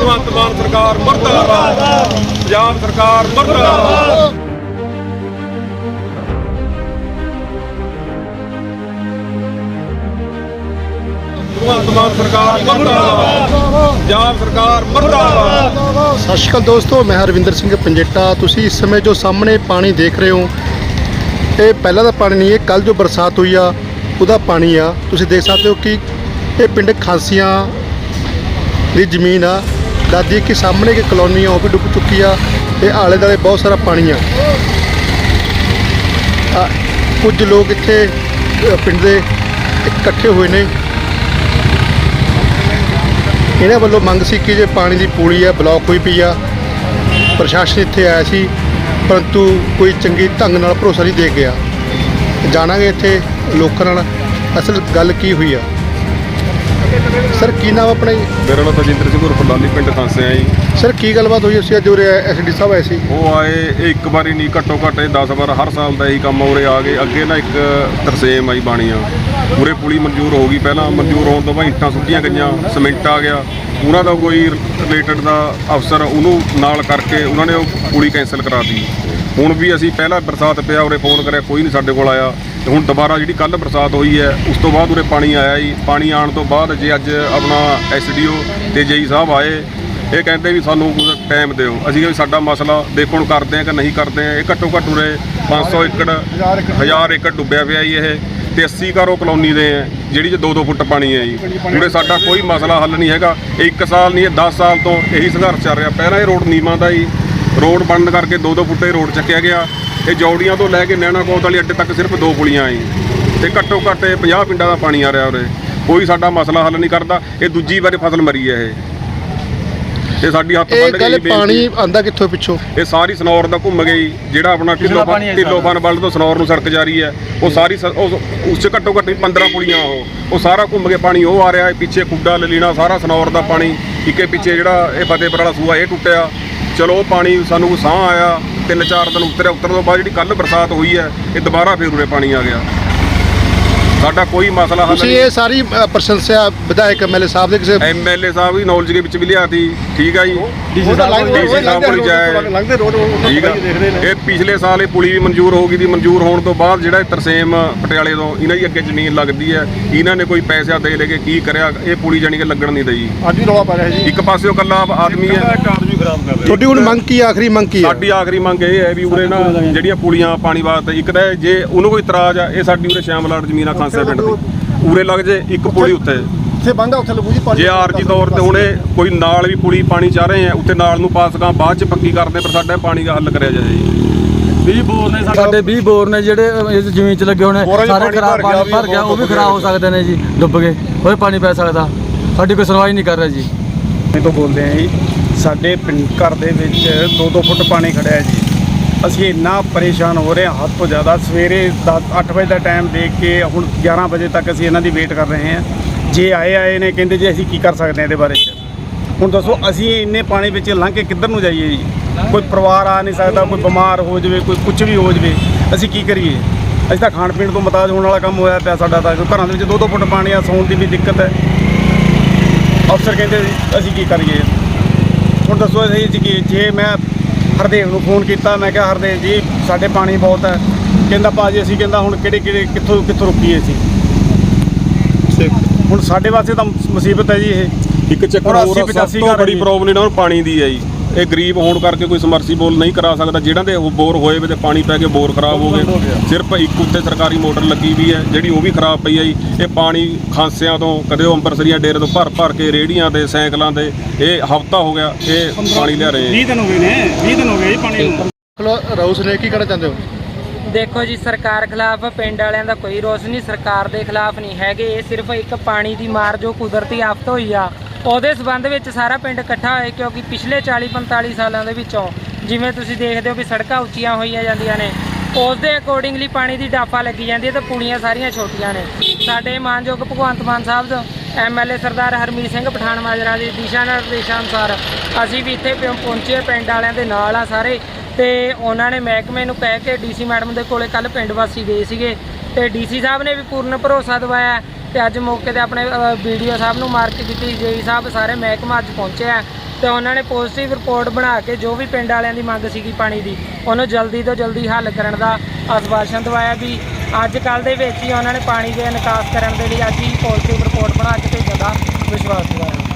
ਭਗਵੰਤ ਮਾਨ ਸਰਕਾਰ ਮਰਦਾਬਾਦ। ਪੰਜਾਬ ਸਰਕਾਰ ਮਰਦਾਬਾਦ। ਭਗਵੰਤ ਮਾਨ ਸਰਕਾਰ ਮਰਦਾਬਾਦ। ਪੰਜਾਬ ਸਰਕਾਰ ਮਰਦਾਬਾਦ। ਸਤਿ ਸ਼੍ਰੀ ਅਕਾਲ ਦੋਸਤੋ, ਮੈਂ ਹਰਵਿੰਦਰ ਸਿੰਘ ਪੰਜੇਟਾ। ਤੁਸੀਂ ਇਸ ਸਮੇਂ ਜੋ ਸਾਹਮਣੇ ਪਾਣੀ ਦੇਖ ਰਹੇ ਹੋ, ਇਹ ਪਹਿਲਾਂ ਦਾ ਪਾਣੀ ਨਹੀਂ, ਇਹ ਕੱਲ ਜੋ ਬਰਸਾਤ ਹੋਈ ਆ, ਉਹਦਾ ਪਾਣੀ ਆ। ਤੁਸੀਂ ਦੇਖ ਸਕਦੇ ਹੋ ਕਿ ਇਹ ਪਿੰਡ ਖਾਂਸੀਆਂ ਦੀ ਜ਼ਮੀਨ ਆ। ਦਾਦੀ ਕਿ ਸਾਹਮਣੇ ਇੱਕ ਕਲੋਨੀ ਆ, ਉਹ ਵੀ ਡੁੱਬ ਚੁੱਕੀ ਆ ਤੇ ਆਲੇ ਦੁਆਲੇ ਬਹੁਤ ਸਾਰਾ ਪਾਣੀ ਆ। ਕੁਝ ਲੋਕ ਇੱਥੇ ਪਿੰਡ ਦੇ ਇਕੱਠੇ ਹੋਏ ਨੇ। ਇਹਨਾਂ ਵੱਲੋਂ ਮੰਗ ਸੀ ਕਿ ਜੇ ਪਾਣੀ ਦੀ ਪੂਲੀ ਆ, ਬਲੌਕ ਹੋਈ ਪਈ ਆ, ਪ੍ਰਸ਼ਾਸਨ ਇੱਥੇ ਆਇਆ ਸੀ, ਪਰੰਤੂ ਕੋਈ ਚੰਗੀ ਢੰਗ ਨਾਲ ਭਰੋਸਾ ਨਹੀਂ ਦੇ ਗਿਆ। ਜਾਣਾਂਗੇ ਇੱਥੇ ਲੋਕਾਂ ਨਾਲ ਅਸਲ ਗੱਲ ਕੀ ਹੋਈ ਆ। ਸਰ ਕੀ ਨਾਮ ਆਪਣਾ ਜੀ? ਮੇਰਾ ਨਾਮ ਤਜਿੰਦਰ ਸਿੰਘ ਉਰਫ ਲਾਲੀ ਪਿੰਡ ਖਾਂਸੇ ਆ ਜੀ। ਸਰ ਕੀ ਗੱਲਬਾਤ ਹੋਈ ਸੀ ਅੱਜ ਉਰੇ ਐਸਡੀ ਸਾਹਿਬ ਆਏ ਸੀ? ਉਹ ਆਏ ਇਹ ਇੱਕ ਵਾਰੀ ਨਹੀਂ ਘੱਟੋ ਘੱਟ ਇਹ 10 ਵਾਰ ਹਰ ਸਾਲ ਦਾ ਇਹੀ ਕੰਮ ਉਰੇ ਆ ਗਏ ਅੱਗੇ ਨਾ ਇੱਕ ਤਰਸੇਮ ਆਈ ਬਾਣੀਆਂ। ਪੂਰੇ ਪੁਲੀ ਮਨਜ਼ੂਰ ਹੋ ਗਈ ਪਹਿਲਾਂ ਮਨਜ਼ੂਰ ਹੋਣ ਤੋਂ ਬਾਅਦ ਇੱਟਾਂ ਸੁੱਟੀਆਂ ਗਈਆਂ ਸੀਮੈਂਟ ਆ ਗਿਆ। ਉਹਨਾਂ ਦਾ ਕੋਈ ਰਿਲੇਟਡ ਦਾ ਅਫਸਰ ਉਹਨੂੰ ਨਾਲ ਕਰਕੇ ਉਹਨਾਂ ਨੇ ਉਹ ਪੁਲੀ ਕੈਂਸਲ ਕਰਾਤੀ ਹੁਣ ਵੀ ਅਸੀਂ ਪਹਿਲਾਂ ਬਰਸਾਤ ਪਿਆ ਉਰੇ ਫੋਨ ਕਰਿਆ ਕੋਈ ਨਹੀਂ ਸਾਡੇ ਕੋਲ ਆਇਆ। ਤੇ ਹੁਣ ਦੁਬਾਰਾ ਜਿਹੜੀ ਕੱਲ ਬਰਸਾਤ ਹੋਈ ਹੈ, ਉਸ ਤੋਂ ਬਾਅਦ ਉਰੇ ਪਾਣੀ ਆਇਆ ਜੀ। ਪਾਣੀ ਆਉਣ ਤੋਂ ਬਾਅਦ ਜੇ ਅੱਜ ਆਪਣਾ ਐਸਡੀਓ ਤੇ ਜੇਈ ਸਾਹਿਬ ਆਏ, ਇਹ ਕਹਿੰਦੇ ਵੀ ਸਾਨੂੰ ਕੁਝ ਟਾਈਮ ਦਿਓ। ਅਸੀਂ ਕਿਹਾ ਸਾਡਾ ਮਸਲਾ ਦੇਖੋ ਹੁਣ ਕਰਦੇ ਆ ਕਿ ਨਹੀਂ ਕਰਦੇ ਆ। ਇਹ ਘੱਟੋ ਘੱਟ ਉਰੇ 500 ਏਕੜ 1000 ਏਕੜ ਡੁੱਬਿਆ ਪਿਆ ਜੀ ਇਹ। ਤੇ 80 ਘਰ ਕਲੋਨੀ ਦੇ ਆ, ਜਿਹੜੀ 'ਚ 2-2 ਫੁੱਟ ਪਾਣੀ ਹੈ ਜੀ। ਉਰੇ ਸਾਡਾ ਕੋਈ ਮਸਲਾ ਹੱਲ ਨਹੀਂ ਹੈਗਾ। ਇਹ ਇੱਕ ਸਾਲ ਨਹੀਂ, ਇਹ 10 ਸਾਲ ਤੋਂ ਇਹੀ ਸੰਘਰਸ਼ ਚੱਲ ਰਿਹਾ। ਪਹਿਲਾਂ ਇਹ ਰੋਡ ਨੀਵਾਂ ਦਾ ਜੀ। ਰੋਡ ਬੰਦ ਕਰਕੇ 2-2 ਫੁੱਟ ਇਹ ਰੋਡ ਚੱਕਿਆ ਗਿਆ। ਇਹ ਜੌੜੀਆਂ ਤੋਂ ਲੈ ਕੇ ਨੈਣਾ ਕੋਤ ਵਾਲੀ ਅੱਡੇ ਤੱਕ ਸਿਰਫ ਦੋ ਪੁਲੀਆਂ ਆ ਜੀ ਤੇ ਘੱਟੋ ਘੱਟ ਇਹ 50 ਪਿੰਡਾਂ ਦਾ ਪਾਣੀ ਆ ਰਿਹਾ ਉਰੇ। ਕੋਈ ਸਾਡਾ ਮਸਲਾ ਹੱਲ ਨਹੀਂ ਕਰਦਾ। ਇਹ ਦੂਜੀ ਵਾਰੀ ਫਸਲ ਮਰੀ ਹੈ ਇਹ। ਇਹ ਸਾਡੀ ਹੱਥ ਇਹ ਬੰਨ ਗੱਲ ਗਈ ਪਾਣੀ ਆਂਦਾ ਕਿੱਥੋਂ ਪਿੱਛੋਂ? ਇਹ ਸਾਰੀ ਸਨੌਰ ਦਾ ਘੁੰਮ ਗਈ ਜਿਹੜਾ ਆਪਣਾ ਢਿੱਲੋ ਢਿੱਲੋ ਫਨ ਵੱਲ ਤੋਂ ਸਨੌਰ ਨੂੰ ਸੜਕ ਜਾ ਰਹੀ ਹੈ। ਉਹ ਸਾਰੀ ਸ- ਉਹ ਉਸ ਚ ਘੱਟੋ ਘੱਟ 15 ਪੁਲੀਆਂ ਉਹ। ਉਹ ਸਾਰਾ ਘੁੰਮ ਕੇ ਪਾਣੀ ਉਹ ਆ ਰਿਹਾ ਹੈ। ਪਿੱਛੇ ਖੁੱਡਾ ਲਲੀਣਾ ਸਾਰਾ ਸਨੌਰ ਦਾ ਪਾਣੀ। ਇੱਕੇ ਪਿੱਛੇ ਜਿਹੜਾ ਇਹ ਫਤਿਹਪੁਰ ਵਾਲਾ ਸੂਆ ਇਹ ਟੁੱਟਿਆ। ਚਲੋ ਉਹ ਪਾਣੀ ਸਾਨੂੰ ਸਾਹ ਆਇਆ। ਤਿੰਨ ਚਾਰ ਦਿਨ ਉੱਤਰਿਆ, ਉਤਰਨ ਤੋਂ ਬਾਅਦ ਜਿਹੜੀ ਕੱਲ ਬਰਸਾਤ ਹੋਈ ਹੈ, ਇਹ ਦੁਬਾਰਾ ਫੇਰ ਉਰੇ ਪਾਣੀ ਆ ਗਿਆ। ਸਾਡਾ ਕੋਈ ਮਸਲਾ ਹੱਲ ਤੁਸੀਂ ਨਹੀਂ। ਇਹ ਸਾਰੀ ਅ, ਪ੍ਰਸ਼ੰਸਾ ਵਿਧਾਇਕ ਐਮਐਲਏ ਸਾਹਿਬ ਦੇ ਕਿਸੇ ਐਮਐਲਏ ਸਾਹਿਬ ਵੀ ਨੌਲੇਜ ਦੇ ਵਿੱਚ ਵੀ ਲਿਆਤੀ ਠੀਕ ਆ ਜੀ। ਡੀਸੀ ਸਾਹਿਬ ਕੋਲ ਜਾਏ। ਲੰਘਦੇ ਰੋਡ ਠੀਕ ਆ। ਇਹ ਪਿਛਲੇ ਸਾਲ ਇਹ ਪੁਲੀ ਵੀ ਮਨਜ਼ੂਰ ਹੋ ਗਈ ਦੀ ਮਨਜ਼ੂਰ ਹੋਣ ਤੋਂ ਬਾਅਦ ਜਿਹੜਾ ਇਹ ਤਰਸੇਮ ਪਟਿਆਲੇ ਤੋਂ ਇਹਨਾਂ ਦੀ ਅੱਗੇ ਜ਼ਮੀਨ ਲੱਗਦੀ ਹੈ। ਇਹਨਾਂ ਨੇ ਕੋਈ ਪੈਸਾ ਦੇ ਲੈ ਕੇ ਕੀ ਕਰਿਆ ਇਹ ਪੁਲੀ ਜਾਣੀ ਕਿ ਲੱਗਣ ਨਹੀਂ ਦਈ। ਅੱਜ ਵੀ ਰੌਲਾ ਪਾ ਰਿਹਾ ਜੀ। ਇੱਕ ਪਾਸੇ ਉਹ ਕੱਲਾ ਆਦਮੀ ਹੈ। ਤੁਹਾਡੀ ਹੁਣ ਮੰਗ ਕੀ ਆ? ਆਖਰੀ ਮੰਗ ਕੀ ਆ ਸਾਡੀ ਆਖਰੀ ਮੰਗ ਇਹ ਹੈ ਵੀ ਉਰੇ ਨਾ ਜਿਹੜੀਆਂ ਪੁਲੀਆਂ ਪਾਣੀ ਵਾਸਤੇ ਇੱਕ ਤਾਂ ਜੇ ਉਹਨੂੰ ਕੋਈ ਇਤਰਾਜ਼ ਆ ਇਹ ਸਾਡੀ ਉਰੇ ਸ਼ਾਮਲਾਟ ਜ਼ਮੀਨ ਆ ਖਾਂਸਾ ਪਿੰਡ ਦੀ। ਉਰੇ ਲੱਗ ਜੇ ਇੱਕ ਪੁਲੀ ਉੱਤੇ। ਇੱਥੇ ਬੰਦਾ ਉੱਥੇ ਲੱਗੂ ਜੀ ਜੇ ਆਰਜੀ ਤੌਰ ਤੇ ਹੁਣੇ ਕੋਈ ਨਾਲ ਵੀ ਪੁਲੀ ਪਾਣੀ ਚਾਹ ਰਹੇ ਆ ਉੱਤੇ ਨਾਲ ਨੂੰ ਪਾਸ ਕਾਂ ਬਾਅਦ ਚ ਪੱਕੀ ਕਰਦੇ ਪਰ ਸਾਡਾ ਪਾਣੀ ਦਾ ਹੱਲ ਕਰਿਆ ਜਾਏ ਜੀ। 20 ਬੋਰ ਨੇ ਸਾਡੇ 20 ਬੋਰ ਨੇ ਜਿਹੜੇ ਇਸ ਜ਼ਮੀਨ 'ਚ ਲੱਗੇ ਹੋਣੇ ਸਾਰੇ ਪਾਣੀ ਖਰਾਬ ਪਾਣੀ ਭਰ ਗਿਆ ਉਹ ਵੀ ਖਰਾਬ ਹੋ ਸਕਦੇ ਨੇ ਜੀ ਡੁੱਬ ਕੇ ਕੋਈ ਪਾਣੀ ਪੈ ਸਕਦਾ। ਸਾਡੀ ਕੋਈ ਸੁਣਵਾਈ ਨਹੀਂ ਕਰ ਰਿਹਾ ਜੀ। ਇਹ ਤੋਂ ਬੋਲਦੇ ਆ ਜੀ ਸਾਡੇ ਪਿੰਡ ਘਰ ਦੇ ਵਿੱਚ 2-2 ਫੁੱਟ ਪਾਣੀ ਖੜਿਆ ਹੈ ਜੀ। ਅਸੀਂ ਇੰਨਾ ਪਰੇਸ਼ਾਨ ਹੋ ਰਹੇ ਹਾਂ, ਹੱਦ ਤੋਂ ਜ਼ਿਆਦਾ ਸਵੇਰੇ 8 ਵਜੇ ਦਾ ਟਾਈਮ ਦੇਖ ਕੇ ਹੁਣ 11 ਵਜੇ ਤੱਕ ਅਸੀਂ ਇਹਨਾਂ ਦੀ ਵੇਟ ਕਰ ਰਹੇ ਹਾਂ। ਜੇ ਆਏ ਆਏ ਨੇ, ਕਹਿੰਦੇ ਜੀ ਅਸੀਂ ਕੀ ਕਰ ਸਕਦੇ ਹਾਂ ਇਹਦੇ ਬਾਰੇ 'ਚ? ਹੁਣ ਦੱਸੋ, ਅਸੀਂ ਇੰਨੇ ਪਾਣੀ ਵਿੱਚ ਲੰਘ ਕੇ ਕਿੱਧਰ ਨੂੰ ਜਾਈਏ ਜੀ? ਕੋਈ ਪਰਿਵਾਰ ਆ ਨਹੀਂ ਸਕਦਾ, ਕੋਈ ਬਿਮਾਰ ਹੋ ਜਾਵੇ, ਕੋਈ ਕੁਝ ਵੀ ਹੋ ਜਾਵੇ, ਅਸੀਂ ਕੀ ਕਰੀਏ? ਅਸੀਂ ਤਾਂ ਖਾਣ ਪੀਣ ਤੋਂ ਮਤਾਜ ਹੋਣ ਵਾਲਾ ਕੰਮ ਹੋਇਆ ਪਿਆ ਸਾਡਾ ਤਾਂ, ਘਰਾਂ ਦੇ ਵਿੱਚ 2-2 ਫੁੱਟ ਪਾਣੀ ਆ, ਸੌਣ ਦੀ ਵੀ ਦਿੱਕਤ ਹੈ। ਅਫਸਰ ਕਹਿੰਦੇ ਅਸੀਂ ਕੀ ਕਰੀਏ? ਹੁਣ ਦੱਸੋ ਅਸੀਂ ਜੀ, ਜੇ ਮੈਂ ਹਰਦੇਵ ਨੂੰ ਫੋਨ ਕੀਤਾ ਮੈਂ ਕਿਹਾ ਹਰਦੇਵ ਜੀ ਸਾਡੇ ਪਾਣੀ ਬਹੁਤ ਹੈ। ਕਹਿੰਦਾ ਭਾਜੀ ਅਸੀਂ ਕਹਿੰਦਾ ਹੁਣ ਕਿਹੜੇ ਕਿਹੜੇ ਕਿੱਥੋਂ ਕਿੱਥੋਂ ਰੁਕੀਏ ਅਸੀਂ? ਹੁਣ ਸਾਡੇ ਵਾਸਤੇ ਤਾਂ ਮੁਸੀਬਤ ਹੈ ਜੀ ਇਹ। ਇੱਕ ਚੱਕਰ ਹੋਰ ਆ, 80 ਸਭ ਤੋਂ ਬੜੀ। ਪ੍ਰੋਬਲਮ ਇਹਨਾਂ ਨੂੰ ਪਾਣੀ ਦੀ ਹੈ ਜੀ। ਇਹ ਗਰੀਬ ਹੋਣ ਕਰਕੇ ਕੋਈ ਸਮਰਸੀਬਲ ਨਹੀਂ ਕਰਾ ਸਕਦਾ। ਜਿਹੜਾ ਦੇ ਉਹ ਬੋਰ ਹੋਏ ਵੇ ਤੇ ਪਾਣੀ ਪੈ ਕੇ ਬੋਰ ਖਰਾਬ ਹੋ ਗਏ। ਸਿਰਫ ਇੱਕ ਉੱਤੇ ਸਰਕਾਰੀ ਮੋਟਰ ਲੱਗੀ ਵੀ ਹੈ ਜਿਹੜੀ ਉਹ ਵੀ ਖਰਾਬ ਪਈ ਹੈ ਜੀ। ਇਹ ਪਾਣੀ ਖਾਂਸਿਆਂ ਤੋਂ ਕਦੇ ਉਹ ਅੰਬਰਸਰੀਆਂ ਡੇਰੇ ਤੋਂ ਭਰ ਭਰ ਕੇ ਰੇੜੀਆਂ ਤੇ ਸਾਈਕਲਾਂ ਤੇ ਇਹ ਹਫਤਾ ਹੋ ਗਿਆ ਇਹ ਪਾਣੀ ਲਿਆ ਰਹੇ ਆ 20 ਦਿਨ ਹੋ ਗਏ ਨੇ 20 ਦਿਨ ਹੋ ਗਏ ਜੀ ਪਾਣੀ ਨੂੰ। ਰਾਉਸ ਨੇ ਕੀ ਕਹਿਣਾ ਚਾਹੁੰਦੇ ਹੋ? ਦੇਖੋ ਜੀ ਸਰਕਾਰ ਖਿਲਾਫ ਪਿੰਡ ਵਾਲਿਆਂ ਦਾ ਕੋਈ ਰੋਸ ਨਹੀਂ ਸਰਕਾਰ ਦੇ ਖਿਲਾਫ ਨਹੀਂ ਹੈਗੇ। ਇਹ ਸਿਰਫ ਇੱਕ ਪਾਣੀ ਦੀ ਮਾਰ ਜੋ ਕੁਦਰਤੀ ਆਫਤ ਹੋਈ ਆ ਉਹਦੇ ਸਬੰਧ ਵਿੱਚ ਸਾਰਾ ਪਿੰਡ ਇਕੱਠਾ ਹੋਇਆ ਕਿਉਂਕਿ ਪਿਛਲੇ 40 45 ਸਾਲਾਂ ਦੇ ਵਿੱਚੋਂ ਜਿਵੇਂ ਤੁਸੀਂ ਦੇਖਦੇ ਹੋ ਕਿ ਸੜਕਾਂ ਉੱਚੀਆਂ ਹੋਈਆਂ ਜਾਂਦੀਆਂ ਨੇ ਉਸ ਦੇ ਅਕੋਰਡਿੰਗਲੀ ਪਾਣੀ ਦੀ ਡਾਫਾ ਲੱਗੀ ਜਾਂਦੀ ਹੈ ਤੇ ਪੁਲੀਆਂ ਸਾਰੀਆਂ ਛੋਟੀਆਂ ਨੇ। ਸਾਡੇ ਮਾਨਯੋਗ ਭਗਵੰਤ ਮਾਨ ਸਾਹਿਬ ਦਾ ਐਮਐਲਏ ਸਰਦਾਰ ਹਰਮੀਤ ਸਿੰਘ ਪਠਾਨ ਮਾਜਰਾ ਦੀ ਦਿਸ਼ਾ ਨਿਰਦੇਸ਼ਾਂ ਅਨੁਸਾਰ ਅਸੀਂ ਵੀ ਇੱਥੇ ਪਹੁੰ- ਪਹੁੰਚੇ ਪਿੰਡ ਵਾਲਿਆਂ ਦੇ ਨਾਲ ਆ ਸਾਰੇ ਤੇ ਉਹਨਾਂ ਨੇ ਮਹਿਕਮੇ ਨੂੰ ਕਹਿ ਕੇ ਡੀਸੀ ਮੈਡਮ ਦੇ ਕੋਲੇ ਕੱਲ ਪਿੰਡ ਵਾਸੀ ਗਏ ਸੀਗੇ ਤੇ ਡੀਸੀ ਸਾਹਿਬ ਨੇ ਵੀ ਪੂਰਨ ਭਰੋਸਾ ਦਵਾਇਆ ਤੇ ਅੱਜ ਮੌਕੇ ਤੇ ਆਪਣੇ ਵੀਡੀਓ ਸਾਹਿਬ ਨੂੰ ਮਾਰਕ ਕੀਤੀ, ਜੇਈ ਸਾਹਿਬ ਸਾਰੇ ਮਹਿਕਮਾ ਅੱਜ ਪਹੁੰਚਿਆ ਆ ਤੇ ਉਹਨਾਂ ਨੇ ਪੋਜ਼ਿਟਿਵ ਰਿਪੋਰਟ ਬਣਾ ਕੇ ਜੋ ਵੀ ਪਿੰਡ ਵਾਲਿਆਂ ਦੀ ਮੰਗ ਸੀਗੀ ਪਾਣੀ ਦੀ, ਉਹਨੂੰ ਜਲਦੀ ਤੋਂ ਜਲਦੀ ਹੱਲ ਕਰਨ ਦਾ ਆਸ਼ਵਾਸਨ ਦਵਾਇਆ ਵੀ ਅੱਜ ਕੱਲ ਦੇ ਵਿੱਚ ਹੀ ਉਹਨਾਂ ਨੇ ਪਾਣੀ ਦੇ ਨਿਕਾਸ ਕਰਨ ਦੇ ਲਈ ਅੱਜ ਹੀ ਪੋਜ਼ਿਟਿਵ ਰਿਪੋਰਟ ਬਣਾ ਕੇ ਭੇਜਣ ਦਾ ਵਿਸ਼ਵਾਸ ਦਿਵਾਇਆ।